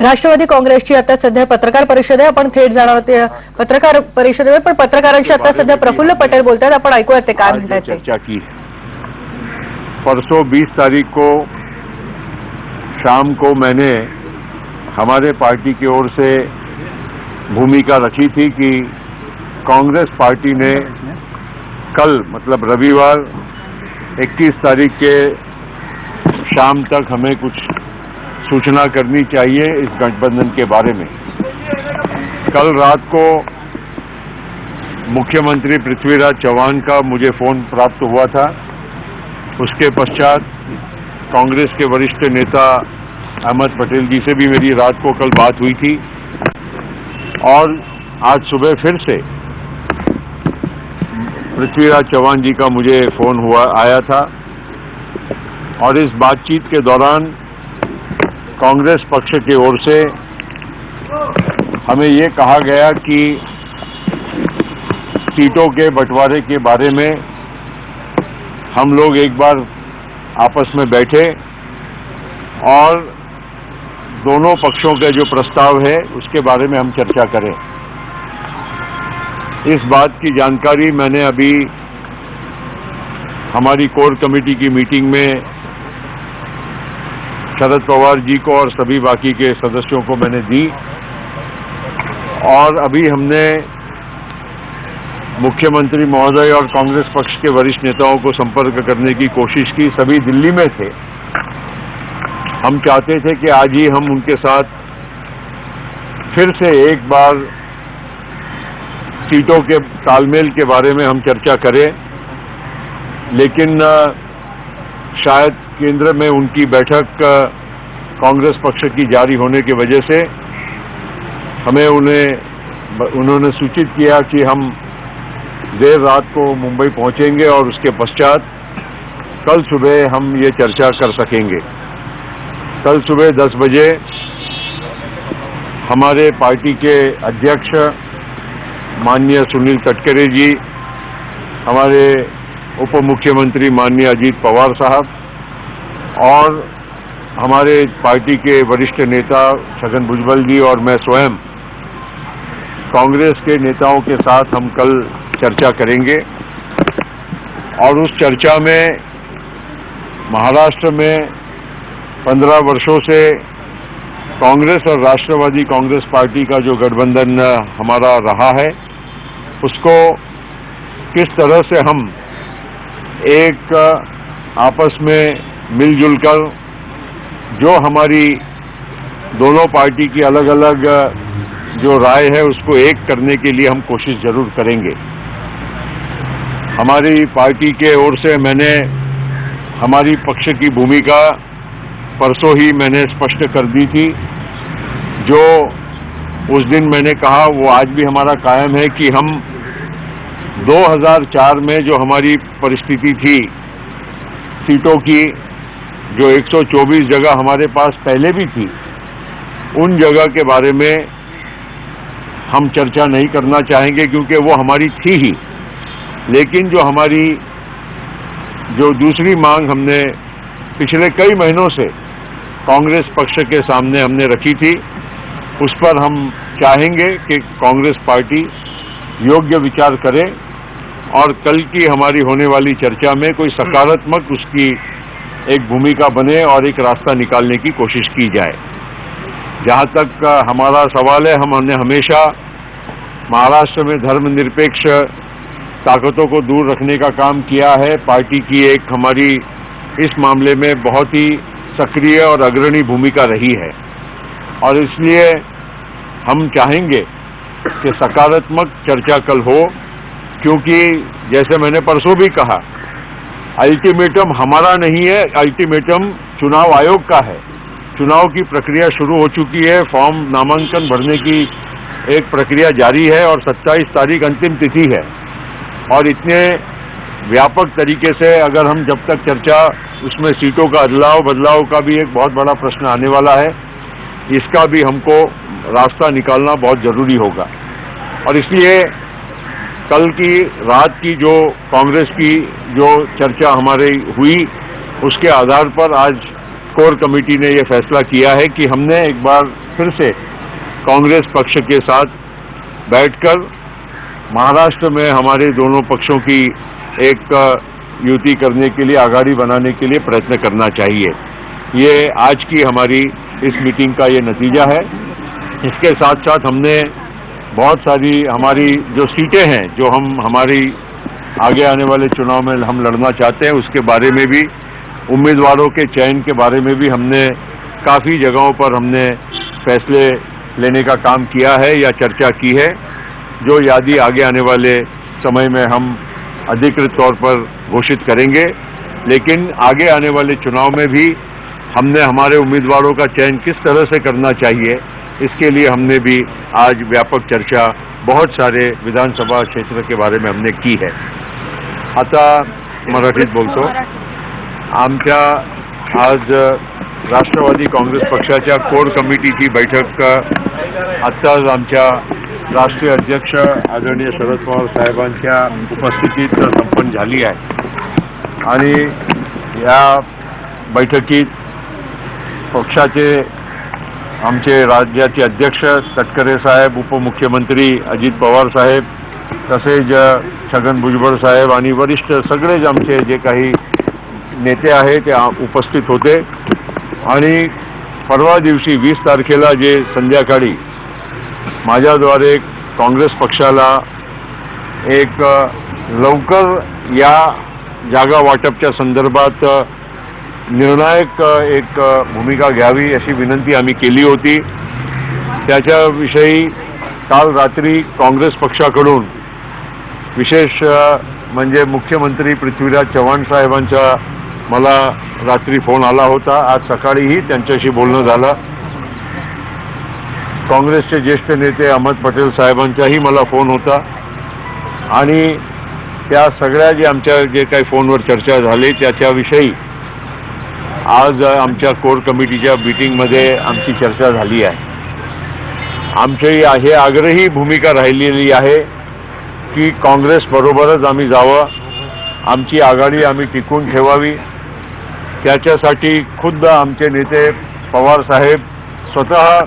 राष्ट्रवादी काँग्रेसची आता सध्या पत्रकार परिषद आहे आपण थेट जाणार होते पत्रकार परिषदेवर पण पत्रकारांशी आता सध्या प्रफुल्ल पटेल बोलतात आपण ऐकूयात ते काय म्हणतात चर्चा की परसों 20 तारीख को शाम को मैंने हमारे पार्टी की ओर से भूमिका रखी थी कि कांग्रेस पार्टी ने कल मतलब रविवार 21 तारीख के शाम तक हमें कुछ सूचना करनी चाहिए इस गठबंधन के बारे में। कल रात को मुख्यमंत्री पृथ्वीराज चौहान का मुझे फ़ोन प्राप्त हुआ था। उसके पश्चात कांग्रेस के वरिष्ठ नेता अहमद पटेल जी से भी मेरी रात को कल बात हुई थी। और आज सुबह फिर से पृथ्वीराज चौहान जी का मुझे फ़ोन हुआ, आया था। और इस बातचीत के दौरान कांग्रेस पक्ष की ओर से हमें ये कहा गया कि सीटों के बंटवारे के बारे में हम लोग एक बार आपस में बैठे और दोनों पक्षों के जो प्रस्ताव है उसके बारे में हम चर्चा करें। इस बात की जानकारी मैंने अभी हमारी कोर कमेटी की मीटिंग में शरद पवार जी को और सभी बाकी के सदस्यों को मैंने दी। और अभी हमने मुख्यमंत्री महोदय और कांग्रेस पक्ष के वरिष्ठ नेताओं को संपर्क करने की कोशिश की। सभी दिल्ली में थे। हम चाहते थे कि आज ही हम उनके साथ फिर से एक बार सीटों के तालमेल के बारे में हम चर्चा करें। लेकिन शायद केंद्र में उनकी बैठक कांग्रेस पक्ष की जारी होने की वजह से हमें उन्हें उन्होंने सूचित किया कि हम देर रात को मुंबई पहुँचेंगे और उसके पश्चात कल सुबह हम ये चर्चा कर सकेंगे। कल सुबह 10 बजे हमारे पार्टी के अध्यक्ष माननीय सुनील तटकरे जी, हमारे उप मुख्यमंत्री माननीय अजीत पवार साहब और हमारे पार्टी के वरिष्ठ नेता छगन भुजबल जी और मैं स्वयं कांग्रेस के नेताओं के साथ हम कल चर्चा करेंगे। और उस चर्चा में महाराष्ट्र में पंद्रह वर्षों से कांग्रेस और राष्ट्रवादी कांग्रेस पार्टी का जो गठबंधन हमारा रहा है, उसको किस तरह से हम एक आपस में मिलजुल कर जो हमारी दोनों पार्टी की अलग अलग जो राय है उसको एक करने के लिए हम कोशिश ज़रूर करेंगे। हमारी पार्टी के ओर से मैंने हमारी पक्ष की भूमिका परसों ही मैंने स्पष्ट कर दी थी। जो उस दिन मैंने कहा, वो आज भी हमारा कायम है कि हम 2004 में जो हमारी परिस्थिति थी, सीटों की, जो 124 जगह हमारे पास पहले भी थी, उन जगह के बारे में हम चर्चा नहीं करना चाहेंगे क्योंकि वो हमारी थी ही। लेकिन जो हमारी, जो दूसरी मांग हमने पिछले कई महीनों से कांग्रेस पक्ष के सामने हमने रखी थी, उस पर हम चाहेंगे कि कांग्रेस पार्टी योग्य विचार करे और कल की हमारी होने वाली चर्चा में कोई सकारात्मक उसकी एक भूमिका बने और एक रास्ता निकालने की कोशिश की जाए। जहाँ तक हमारा सवाल है, हम हमने हमेशा महाराष्ट्र में धर्मनिरपेक्ष ताकतों को दूर रखने का काम किया है। पार्टी की एक हमारी इस मामले में बहुत ही सक्रिय और अग्रणी भूमिका रही है। और इसलिए हम चाहेंगे कि सकारात्मक चर्चा कल हो क्योंकि जैसे मैंने परसों भी कहा अल्टीमेटम हमारा नहीं है अल्टीमेटम चुनाव आयोग का है। चुनाव की प्रक्रिया शुरू हो चुकी है फॉर्म नामांकन भरने की एक प्रक्रिया जारी है और 27 तारीख अंतिम तिथि है। और इतने व्यापक तरीके से अगर हम जब तक चर्चा उसमें सीटों का अदलाव बदलाव का भी एक बहुत बड़ा प्रश्न आने वाला है, इसका भी हमको रास्ता निकालना बहुत ज़रूरी होगा। और इसलिए कल की, रात की जो कांग्रेस की जो चर्चा हमारे हुई, उसके आधार पर आज कोर कमेटी ने ये फैसला किया है कि हमने एक बार फिर से कांग्रेस पक्ष के साथ बैठकर महाराष्ट्र में हमारे दोनों पक्षों की एक युति करने के लिए, आघाड़ी बनाने के लिए प्रयत्न करना चाहिए। ये आज की हमारी इस मीटिंग का ये नतीजा है। इसके साथ साथ हमने बहुत सारी हमारी जो सीटें हैं, जो हम, हमारी आगे आने वाले चुनाव में हम लड़ना चाहते हैं, उसके बारे में भी, उम्मीदवारों के चयन के बारे में भी हमने काफ़ी जगहों पर हमने फैसले लेने का काम किया है या चर्चा की है, जो यादी आगे आने वाले समय में हम अधिकृत तौर पर घोषित करेंगे। लेकिन आगे आने वाले चुनाव में भी हमने हमारे उम्मीदवारों का चयन किस तरह से करना चाहिए इसके लिए हमने भी आज व्यापक चर्चा बहुत सारे विधानसभा क्षेत्र के बारे में हमने की है। आता मराठीत बोलतो। आमच्या आज राष्ट्रवादी काँग्रेस पक्षाच्या कोर कमिटीची बैठक आत्ताच आमच्या राष्ट्रीय अध्यक्ष आदरणीय शरद पवार साहेबांच्या उपस्थितीत संपन्न झाली आहे. आणि या बैठकीत पक्षाचे आमचे राज्याचे अध्यक्ष तटकरे साहेब उपमुख्यमंत्री अजित पवार साहेब तसेच छगन भुजबळ साहेब आणि वरिष्ठ सगळेच आमचे जे काही नेते आहे ते उपस्थित होते. आणि परवा दिवशी वीस तारखेला जे संध्याकाळी माझ्याद्वारे काँग्रेस पक्षाला एक लवकर या जागा वाटपच्या संदर्भात निर्णायक एक भूमिका घ्यावी अशी विनंती आम्ही केली होती. त्याच्याविषयी काल रात्री काँग्रेस पक्षाकडून विशेष म्हणजे मुख्यमंत्री पृथ्वीराज चव्हाण साहेबांचा मला रात्री फोन आला होता. आज सकाळीही त्यांच्याशी बोलणं झालं. काँग्रेसचे ज्येष्ठ नेते अहमद पटेल साहेबांचाही मला फोन होता. आणि त्या सगळ्या जे आमच्या जे काही फोनवर चर्चा झाली त्याच्याविषयी आज आमच्या कोर कमिटीच्या मीटिंगमध्ये आमची चर्चा झाली आहे. आमची हे आग्रही भूमिका राहिलेली आहे की काँग्रेस बरोबरच आम्ही जावं आमची आघाडी आम्ही टिकून ठेवावी. त्याच्यासाठी खुद्द आमचे नेते पवार साहेब स्वतः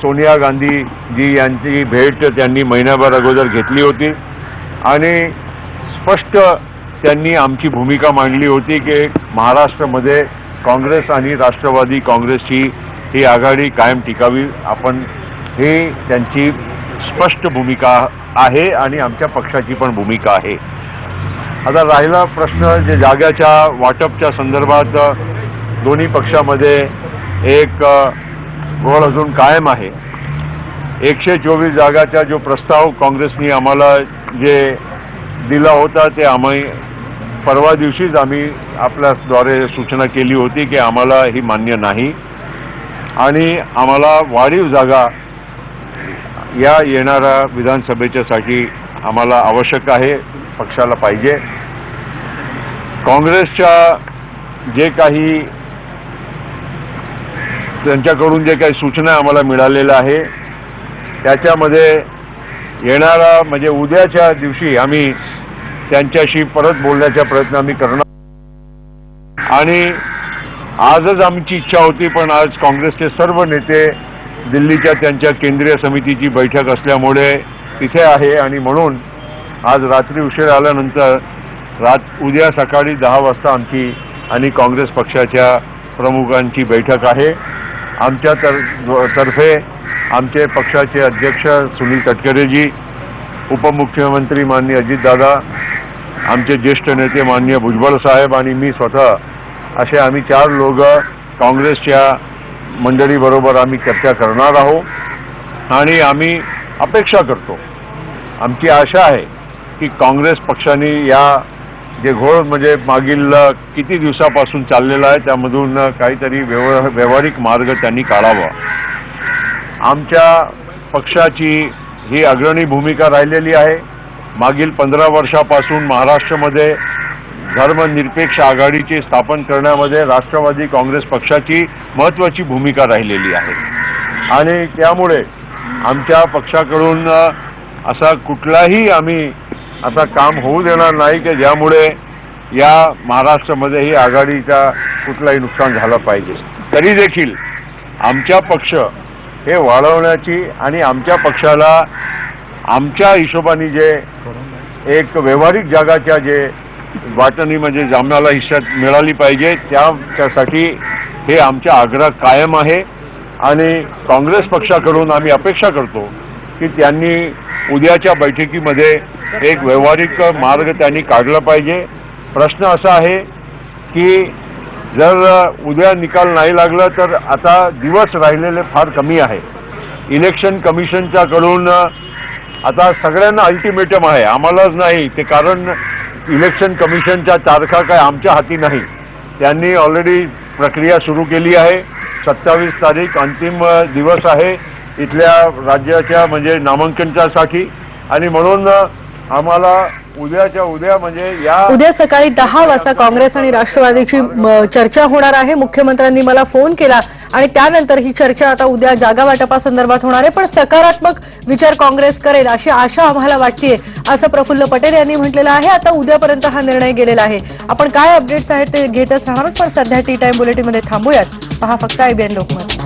सोनिया गांधी जी यांची भेट त्यांनी महिन्याभर अगोदर घेतली होती आणि स्पष्ट त्यांनी आमची भूमिका मांडली होती की महाराष्ट्रामध्ये काँग्रेस आणि राष्ट्रवादी काँग्रेसची ही आघाडी कायम टिकावी. आपण ही त्यांची स्पष्ट भूमिका आहे आणि आमच्या पक्षाची पण भूमिका आहे. आता राहिला प्रश्न जे जाग्याच्या वाटपच्या संदर्भात दोन्ही पक्षामध्ये एक घोळ अजून कायम आहे. एकशे चोवीस जागाचा जो प्रस्ताव काँग्रेसनी आम्हाला जे दिला होता ते आम्ही परवा दिवशीच आम्ही आपल्याद्वारे सूचना केली होती की आम्हाला ही मान्य नाही. आणि आम्हाला वाढीव जागा या येणाऱ्या विधानसभेच्यासाठी आम्हाला आवश्यक आहे पक्षाला पाहिजे. काँग्रेसच्या जे काही त्यांच्याकडून जे काही सूचना आम्हाला मिळालेल्या आहे त्याच्यामध्ये येणारा म्हणजे उद्याच्या दिवशी आम्ही त्यांच्याशी परत बोलण्याचा प्रयत्न आम्ही करणार. आणि आजच आमची इच्छा होती पण आज काँग्रेसचे सर्व नेते दिल्लीच्या त्यांच्या केंद्रीय समितीची बैठक असल्यामुळे तिथे आहे. आणि म्हणून आज रात्री उशीर आल्यानंतर रात उद्या सकाळी दहा वाजता आमची आणि काँग्रेस पक्षाच्या प्रमुखांची बैठक आहे. आमच्या तर तर्फे आमचे पक्षाचे अध्यक्ष सुनील तटकरेजी उपमुख्यमंत्री माननीय अजितदादा आमचे ज्येष्ठ नेते मान्य भुजबळ साहेब आणि मी स्वतः असे आम्ही चार लोक काँग्रेसच्या मंडळीबरोबर आम्ही चर्चा करणार आहोत आणि आम्ही अपेक्षा करतो. आमची आशा आहे की काँग्रेस पक्षाने या जे घोळ म्हणजे मागील किती दिवसापासून चाललेला आहे त्यामधून काहीतरी व्यव व्यावहारिक मार्ग त्यांनी काढावा. आमच्या पक्षाची ही अग्रणी भूमिका राहिलेली आहे. मागील पंधरा वर्षापासून महाराष्ट्रामध्ये धर्मनिरपेक्ष आघाडीची स्थापन करण्यामध्ये राष्ट्रवादी काँग्रेस पक्षाची महत्त्वाची भूमिका राहिलेली आहे. आणि त्यामुळे आमच्या पक्षाकडून असा कुठलाही आम्ही असा काम होऊ देणार नाही की ज्यामुळे या महाराष्ट्रामध्ये ही आघाडीचा कुठलाही नुकसान झालं पाहिजे. तरी देखील आमच्या पक्ष हे वाढवण्याची आणि आमच्या पक्षाला आमच्या हिशोबाने जे एक व्यावहारिक जागाच्या जे वाटणी म्हणजे जामनाला हिश्यात मिळाली पाहिजे त्यासाठी हे आमच्या आग्रह कायम आहे. आणि काँग्रेस पक्षाकडून आम्ही अपेक्षा करतो की त्यांनी उद्याच्या बैठकीमध्ये एक व्यावहारिक मार्ग त्यांनी काढला पाहिजे. प्रश्न असा आहे की जर उद्या निकाल नाही लागला तर आता दिवस राहिलेले फार कमी आहे. इलेक्शन कमिशनच्याकडून आता सगळ्यांना अल्टिमेटम आहे. आम्हालाच नाही. ते कारण इलेक्शन कमिशनच्या तारखा काय आमच्या हाती नाही. त्यांनी ऑलरेडी प्रक्रिया सुरू केली आहे. सत्तावीस तारीख अंतिम दिवस आहे. इथल्या राज्याच्या म्हणजे नामांकनच्यासाठी. आणि म्हणून आम्हाला उद्याच्या उद्या म्हणजे या उद्या सकाळी दहा वाजता काँग्रेस आणि राष्ट्रवादीची चर्चा होणार आहे. मुख्यमंत्र्यांनी मला फोन केला आणि त्यानंतर ही चर्चा आता उद्या जागा वाटपासंदर्भात होणार आहे. पण सकारात्मक विचार काँग्रेस करेल अशी आशा आम्हाला वाटतेय असं प्रफुल्ल पटेल यांनी म्हटलेलं आहे. आता उद्यापर्यंत हा निर्णय गेलेला आहे. आपण काय अपडेट्स आहेत ते घेतच राहणार पण सध्या टी टाइम बुलेटिनमध्ये थांबूयात. पहा फक्त आयबीएन लोकमत.